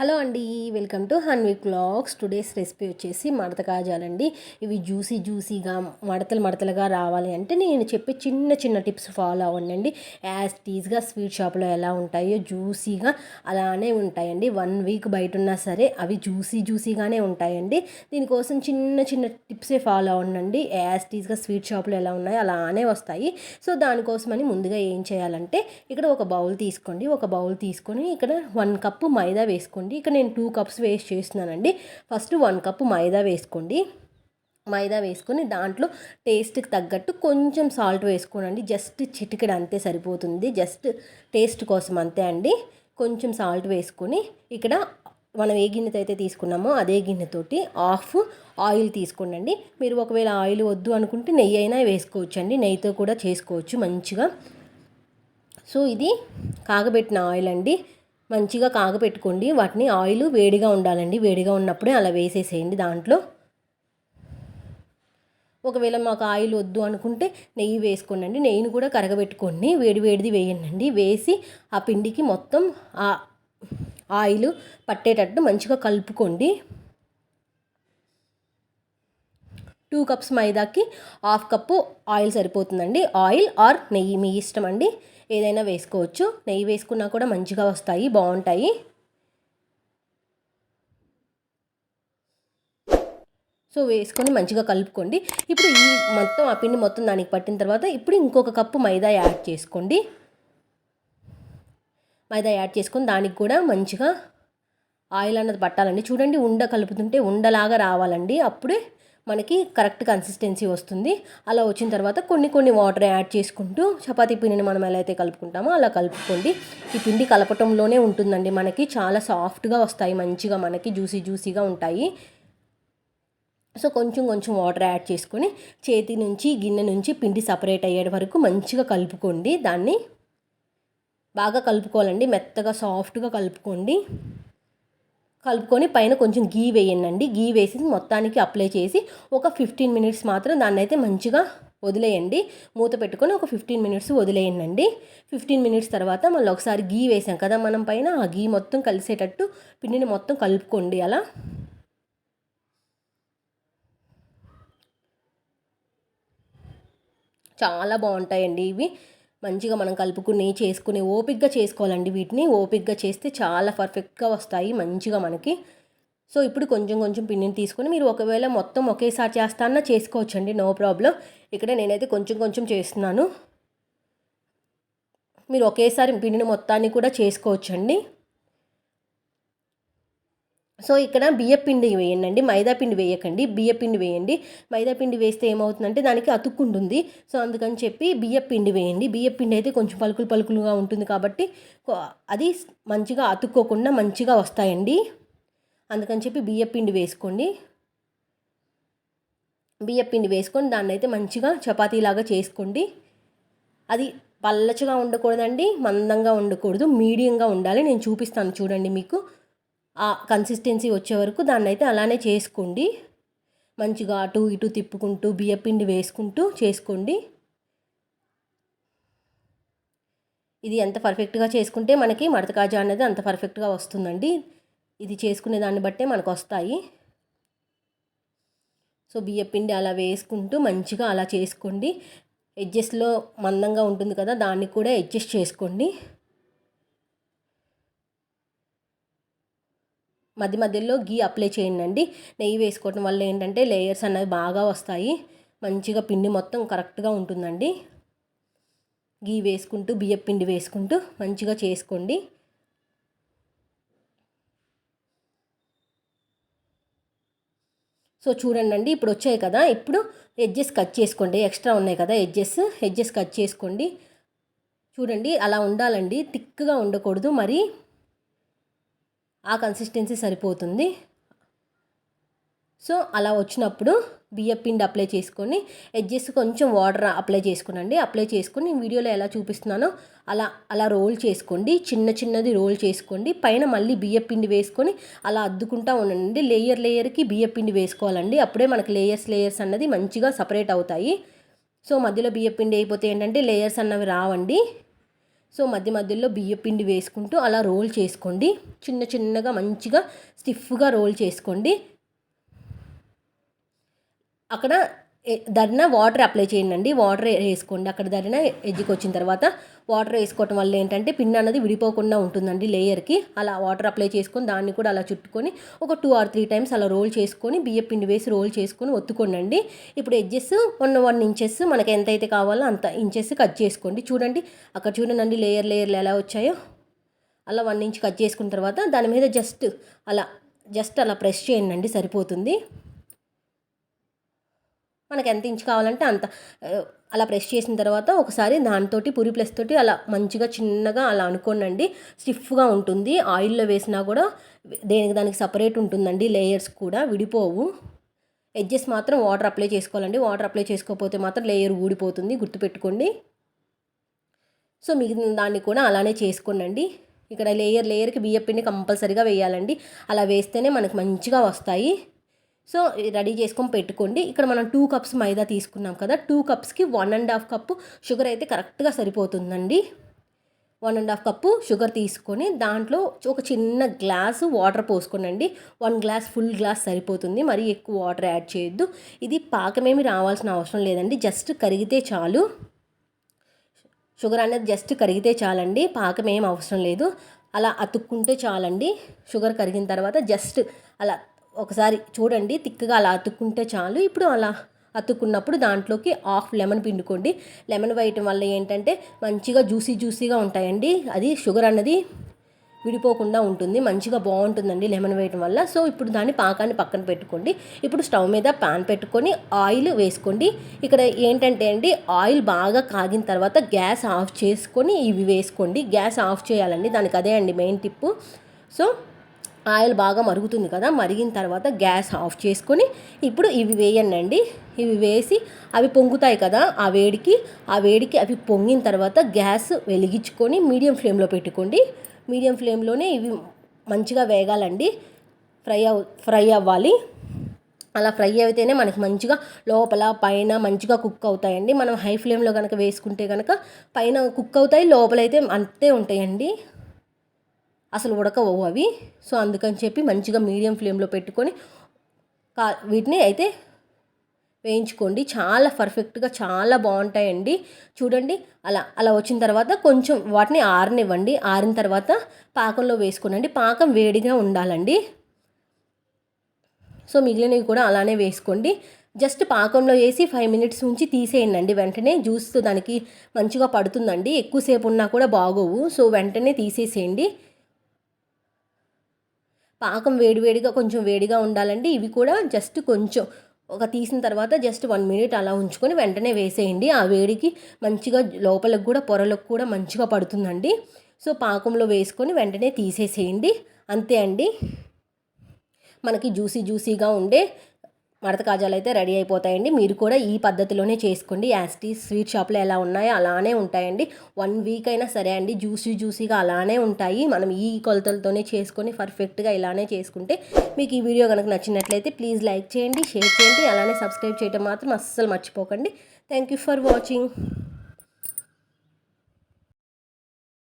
Hello అండి welcome to Hanvi clocks today's recipe వచ్చేసి మడత కాజాలండి. ఇవి జ్యూసీ జ్యూసీగా మడతలు మడతలుగా రావాలి అంటే నేను చెప్పే చిన్న చిన్న టిప్స్ ఫాలో అవ్వండి యాజ్ టీజ్గా స్వీట్ షాప్లో ఎలా ఉంటాయో జ్యూసీగా అలానే ఉంటాయండి. వన్ వీక్ బయట ఉన్నా సరే అవి జ్యూసీ జ్యూసీగానే ఉంటాయండి. దీనికోసం చిన్న చిన్న టిప్సే ఫాలో అవ్వండి యాజ్ టీజ్గా స్వీట్ షాప్లో ఎలా ఉన్నాయో అలానే వస్తాయి. సో దానికోసమని ముందుగా ఏం చేయాలంటే ఇక్కడ ఒక బౌల్ తీసుకోండి. ఒక బౌల్ తీసుకొని ఇక్కడ వన్ కప్పు మైదా వేసుకోండి. ఇక్కడ నేను టూ కప్స్ వేస్ట్ చేస్తున్నానండి. ఫస్ట్ వన్ కప్ మైదా వేసుకోండి. మైదా వేసుకొని దాంట్లో టేస్ట్కి తగ్గట్టు కొంచెం సాల్ట్ వేసుకోనండి. జస్ట్ చిటికెడు అంతే సరిపోతుంది. జస్ట్ టేస్ట్ కోసం అంతే అండి. కొంచెం సాల్ట్ వేసుకొని ఇక్కడ మనం ఏ గిన్నెతో అయితే తీసుకున్నామో అదే గిన్నెతోటి హాఫ్ ఆయిల్ తీసుకోండి మీరు ఒకవేళ ఆయిల్ వద్దు అనుకుంటే నెయ్యి అయినా వేసుకోవచ్చు అండి నెయ్యితో కూడా చేసుకోవచ్చు మంచిగా. సో ఇది కాగబెట్టిన ఆయిల్ అండి. మంచిగా కాగపెట్టుకోండి. వాటిని ఆయిల్ వేడిగా ఉండాలండి. వేడిగా ఉన్నప్పుడే అలా వేసేసేయండి దాంట్లో. ఒకవేళ మాకు ఆయిల్ వద్దు అనుకుంటే నెయ్యి వేసుకోండి నెయ్యిని కూడా కరగబెట్టుకోండి. వేడి వేడిది వేయండి వేసి ఆ పిండికి మొత్తం ఆ ఆయిల్ పట్టేటట్టు మంచిగా కలుపుకోండి. టూ కప్స్ మైదాకి హాఫ్ కప్పు ఆయిల్ సరిపోతుందండి. ఆయిల్ ఆర్ నెయ్యి మీ ఇష్టం అండి. ఏదైనా వేసుకోవచ్చు. నెయ్యి వేసుకున్నా కూడా మంచిగా వస్తాయి బాగుంటాయి. సో వేసుకొని మంచిగా కలుపుకోండి. ఇప్పుడు ఈ మొత్తం ఆ పిండి మొత్తం దానికి పట్టిన తర్వాత ఇప్పుడు ఇంకొక కప్పు మైదా యాడ్ చేసుకోండి. మైదా యాడ్ చేసుకొని దానికి కూడా మంచిగా ఆయిల్ అన్నది పట్టాలండి. చూడండి ఉండ కలుపుతుంటే ఉండలాగా రావాలండి. అప్పుడే మనకి కరెక్ట్ కన్సిస్టెన్సీ వస్తుంది. అలా వచ్చిన తర్వాత కొన్ని కొన్ని వాటర్ యాడ్ చేసుకుంటూ చపాతీ పిండిని మనం ఎలా అయితే కలుపుకుంటామో అలా కలుపుకోండి. ఈ పిండి కలపటంలోనే ఉంటుందండి. మనకి చాలా సాఫ్ట్గా వస్తాయి. మంచిగా మనకి జ్యూసీ జ్యూసీగా ఉంటాయి. సో కొంచెం కొంచెం వాటర్ యాడ్ చేసుకొని చేతి నుంచి గిన్నె నుంచి పిండి సపరేట్ అయ్యే వరకు మంచిగా కలుపుకోండి. దాన్ని బాగా కలుపుకోవాలండి. మెత్తగా సాఫ్ట్గా కలుపుకోండి. కలుపుకొని పైన కొంచెం గీ వేయండి గీ వేసి మొత్తానికి అప్లై చేసి ఒక ఫిఫ్టీన్ మినిట్స్ మాత్రం దాన్ని అయితే మంచిగా వదిలేయండి. మూత పెట్టుకొని ఒక ఫిఫ్టీన్ మినిట్స్ వదిలేయండి. ఫిఫ్టీన్ మినిట్స్ తర్వాత మళ్ళీ ఒకసారి గీ వేసాం కదా మనం పైన ఆ గీ మొత్తం కలిసేటట్టు పిండిని మొత్తం కలుపుకోండి అలా. చాలా బాగుంటాయండి ఇవి. మంచిగా మనం కలుపుకుని చేసుకుని ఓపిక్గా చేసుకోవాలండి వీటిని. ఓపిక్గా చేస్తే చాలా పర్ఫెక్ట్గా వస్తాయి మంచిగా మనకి. సో ఇప్పుడు కొంచెం కొంచెం పిండిని తీసుకొని మీరు ఒకవేళ మొత్తం ఒకేసారి చేస్తానన్నా చేసుకోవచ్చండి నో ప్రాబ్లం. ఇక్కడ నేనైతే కొంచెం కొంచెం చేస్తున్నాను. మీరు ఒకేసారి పిండిని మొత్తాన్ని కూడా చేసుకోవచ్చండి. సో ఇక్కడ బియ్యపిండి వేయండి మైదా పిండి వేయకండి బియ్యపిండి వేయండి. మైదా పిండి వేస్తే ఏమవుతుందంటే దానికి అతుక్కుంటుంది సో అందుకని చెప్పి బియ్యపిండి వేయండి. బియ్యపిండి అయితే కొంచెం పలుకులు పలుకులుగా ఉంటుంది కాబట్టి అది మంచిగా అతుక్కోకుండా మంచిగా వస్తాయండి. అందుకని చెప్పి బియ్యపిండి వేసుకోండి. బియ్యపిండి వేసుకొని దాన్ని అయితే మంచిగా చపాతీలాగా చేసుకోండి. అది పల్లచగా ఉండకూడదండి మందంగా ఉండకూడదు మీడియంగా ఉండాలి. నేను చూపిస్తాను చూడండి మీకు. ఆ కన్సిస్టెన్సీ వచ్చే వరకు దాన్ని అయితే అలానే చేసుకోండి. మంచిగా అటు ఇటు తిప్పుకుంటూ బియ్యపిండి వేసుకుంటూ చేసుకోండి. ఇది ఎంత పర్ఫెక్ట్గా చేసుకుంటే మనకి మడత కాజా అనేది అంత పర్ఫెక్ట్గా వస్తుందండి. ఇది చేసుకునే దాన్ని బట్టే మనకు వస్తాయి. సో బియ్యపిండి అలా వేసుకుంటూ మంచిగా అలా చేసుకోండి. ఎడ్జెస్లో మందంగా ఉంటుంది కదా దాన్ని కూడా అడ్జస్ట్ చేసుకోండి. మధ్య మధ్యలో గీ అప్లై చేయండి నెయ్యి వేసుకోవడం వల్ల ఏంటంటే లేయర్స్ అనేవి బాగా వస్తాయి. మంచిగా పిండి మొత్తం కరెక్ట్గా ఉంటుందండి. గీ వేసుకుంటూ బియ్యం పిండి వేసుకుంటూ మంచిగా చేసుకోండి. సో చూడండి ఇప్పుడు వచ్చాయి కదా. ఇప్పుడు ఎడ్జెస్ కట్ చేసుకోండి. ఎక్స్ట్రా ఉన్నాయి కదా ఎడ్జెస్. ఎడ్జెస్ కట్ చేసుకోండి. చూడండి అలా ఉండాలండి. థిక్గా ఉండకూడదు. మరి ఆ కన్సిస్టెన్సీ సరిపోతుంది. సో అలా వచ్చినప్పుడు బియ్యం పిండి అప్లై చేసుకొని ఎడ్జెస్ కొంచెం వాటర్ అప్లై చేసుకునండి. అప్లై చేసుకుని వీడియోలో ఎలా చూపిస్తున్నానో అలా అలా రోల్ చేసుకోండి. చిన్న చిన్నది రోల్ చేసుకోండి. పైన మళ్ళీ బియ్యం పిండి వేసుకొని అలా అద్దుకుంటా ఉండండి. లేయర్ లేయర్కి బియ్యం పిండి వేసుకోవాలండి. అప్పుడే మనకి లేయర్స్ లేయర్స్ అన్నది మంచిగా సపరేట్ అవుతాయి. సో మధ్యలో బియ్యం పిండి అయిపోతే ఏంటంటే లేయర్స్ అన్నవి రావండి. సో మధ్య మధ్యలో బియ్య పిండి వేసుకుంటూ అలా రోల్ చేసుకోండి. చిన్న చిన్నగా మంచిగా స్టిఫ్గా రోల్ చేసుకోండి. అక్కడ దరిన వాటర్ అప్లై చేయండి వాటర్ వేసుకోండి. అక్కడ దరిన ఎజ్జికి వచ్చిన తర్వాత వాటర్ వేసుకోవటం వల్ల ఏంటంటే పిన్ అన్నది విడిపోకుండా ఉంటుందండి లేయర్కి అలా వాటర్ అప్లై చేసుకొని దాన్ని కూడా అలా చుట్టుకొని ఒక టూ ఆర్ త్రీ టైమ్స్ అలా రోల్ చేసుకొని బియ్య పిండి వేసి రోల్ చేసుకొని ఒత్తుకోండి ఇప్పుడు ఎడ్జెస్ వన్ వన్ ఇంచెస్ మనకి ఎంత అయితే కావాలో అంత ఇంచెస్ కట్ చేసుకోండి. చూడండి. అక్కడ చూడండి లేయర్ లేయర్లు ఎలా వచ్చాయో. అలా వన్ ఇంచ్ కట్ చేసుకున్న తర్వాత దాని మీద జస్ట్ అలా జస్ట్ అలా ప్రెస్ చేయండి సరిపోతుంది. మనకి ఎంత ఇంచు కావాలంటే అంత. అలా ప్రెస్ చేసిన తర్వాత ఒకసారి దాంతో పూరి ప్లస్ తోటి అలా మంచిగా చిన్నగా అలా అనుకోనండి. స్టిఫ్గా ఉంటుంది. ఆయిల్లో వేసినా కూడా దేనికి దానికి సపరేట్ ఉంటుందండి. లేయర్స్ కూడా విడిపోవు. ఎడ్జెస్ మాత్రం వాటర్ అప్లై చేసుకోవాలండి. వాటర్ అప్లై చేసుకోకపోతే మాత్రం లేయర్ ఊడిపోతుంది. గుర్తుపెట్టుకోండి. సో మిగిలిన దాన్ని కూడా అలానే చేసుకోనండి. ఇక్కడ లేయర్ లేయర్కి బియ్య పిండి కంపల్సరీగా వేయాలండి. అలా వేస్తేనే మనకు మంచిగా వస్తాయి. సో రెడీ చేసుకొని పెట్టుకోండి. ఇక్కడ మనం టూ కప్స్ మైదా తీసుకున్నాం కదా two కప్స్కి one and half cup sugar అయితే కరెక్ట్గా సరిపోతుందండి. One and half cup sugar తీసుకొని దాంట్లో ఒక చిన్న గ్లాసు వాటర్ పోసుకోనండి. వన్ గ్లాస్ ఫుల్ గ్లాస్ సరిపోతుంది. మరి ఎక్కువ వాటర్ యాడ్ చేయొద్దు. ఇది పాకమేమి రావాల్సిన అవసరం లేదండి. జస్ట్ కరిగితే చాలు. షుగర్ అనేది జస్ట్ కరిగితే చాలండి. పాకం ఏం అవసరం లేదు. అలా అతుక్కుంటే చాలండి. షుగర్ కరిగిన తర్వాత జస్ట్ అలా ఒకసారి చూడండి తిక్కగా అలా అతుక్కుంటే చాలు. ఇప్పుడు అలా అతుక్కున్నప్పుడు దాంట్లోకి హాఫ్ లెమన్ పిండుకోండి. లెమన్ వేయటం వల్ల ఏంటంటే మంచిగా జ్యూసీ జ్యూసీగా ఉంటాయండి. అది షుగర్ అన్నది విడిపోకుండా ఉంటుంది మంచిగా బాగుంటుందండి లెమన్ వేయటం వల్ల. సో ఇప్పుడు దాన్ని పాకాన్ని పక్కన పెట్టుకోండి. ఇప్పుడు స్టవ్ మీద పాన్ పెట్టుకొని ఆయిల్ వేసుకోండి. ఇక్కడ ఏంటంటే అండి ఆయిల్ బాగా కాగిన తర్వాత గ్యాస్ ఆఫ్ చేసుకొని ఇవి వేసుకోండి. గ్యాస్ ఆఫ్ చేయాలండి దానికి అదే అండి మెయిన్ టిప్పు. సో ఆయిల్ బాగా మరుగుతుంది కదా మరిగిన తర్వాత గ్యాస్ ఆఫ్ చేసుకొని ఇప్పుడు ఇవి వేయండి ఇవి వేసి అవి పొంగుతాయి కదా ఆ వేడికి ఆ వేడికి అవి పొంగిన తర్వాత గ్యాస్ వెలిగించుకొని మీడియం ఫ్లేమ్లో పెట్టుకోండి. మీడియం ఫ్లేమ్లోనే ఇవి మంచిగా వేగాలండి. ఫ్రై అవ్ ఫ్రై అవ్వాలి. అలా ఫ్రై అయితేనే మనకి మంచిగా లోపల పైన మంచిగా కుక్ అవుతాయండి. మనం హై ఫ్లేమ్లో కనుక వేసుకుంటే కనుక పైన కుక్ అవుతాయి లోపలైతే అంతే ఉంటాయండి. అసలు ఉడకవు అవి. సో అందుకని చెప్పి మంచిగా మీడియం ఫ్లేమ్లో పెట్టుకొని కా వీటిని అయితే వేయించుకోండి. చాలా పర్ఫెక్ట్గా చాలా బాగుంటాయండి. చూడండి అలా అలా వచ్చిన తర్వాత కొంచెం వాటిని ఆరనివ్వండి. ఆరిన తర్వాత పాకంలో వేసుకోనండి. పాకం వేడిగా ఉండాలండి. సో మిగిలినవి కూడా అలానే వేసుకోండి. జస్ట్ పాకంలో వేసి ఫైవ్ మినిట్స్ ఉంచి తీసేయండి. వెంటనే జ్యూస్ దానికి మంచిగా పడుతుందండి. ఎక్కువసేపు ఉన్నా కూడా బాగోవు. సో వెంటనే తీసేసేయండి. పాకం వేడివేడిగా కొంచెం వేడిగా ఉండాలండి. ఇవి కూడా జస్ట్ కొంచెం ఒక తీసిన తర్వాత జస్ట్ వన్ మినిట్ అలా ఉంచుకొని వెంటనే వేసేయండి. ఆ వేడికి మంచిగా లోపలకు కూడా పొరలకు కూడా మంచిగా పడుతుందండి. సో పాకంలో వేసుకొని వెంటనే తీసేసేయండి. అంతే అండి. మనకి జ్యూసీ జ్యూసీగా ఉండే మడత కాజాలు అయితే రెడీ అయిపోతాయండి. మీరు కూడా ఈ పద్ధతిలోనే చేసుకోండి. యాస్టీ స్వీట్ షాప్లో ఎలా ఉన్నాయో అలానే ఉంటాయండి. వన్ వీక్ అయినా సరే అండి జ్యూసీ జ్యూసీగా అలానే ఉంటాయి. మనం ఈ కొలతలతోనే చేసుకొని పర్ఫెక్ట్గా ఇలానే చేసుకుంటే మీకు ఈ వీడియో కనుక నచ్చినట్లయితే ప్లీజ్ లైక్ చేయండి షేర్ చేయండి. అలానే సబ్స్క్రైబ్ చేయడం మాత్రం అస్సలు మర్చిపోకండి. Thank you for watching.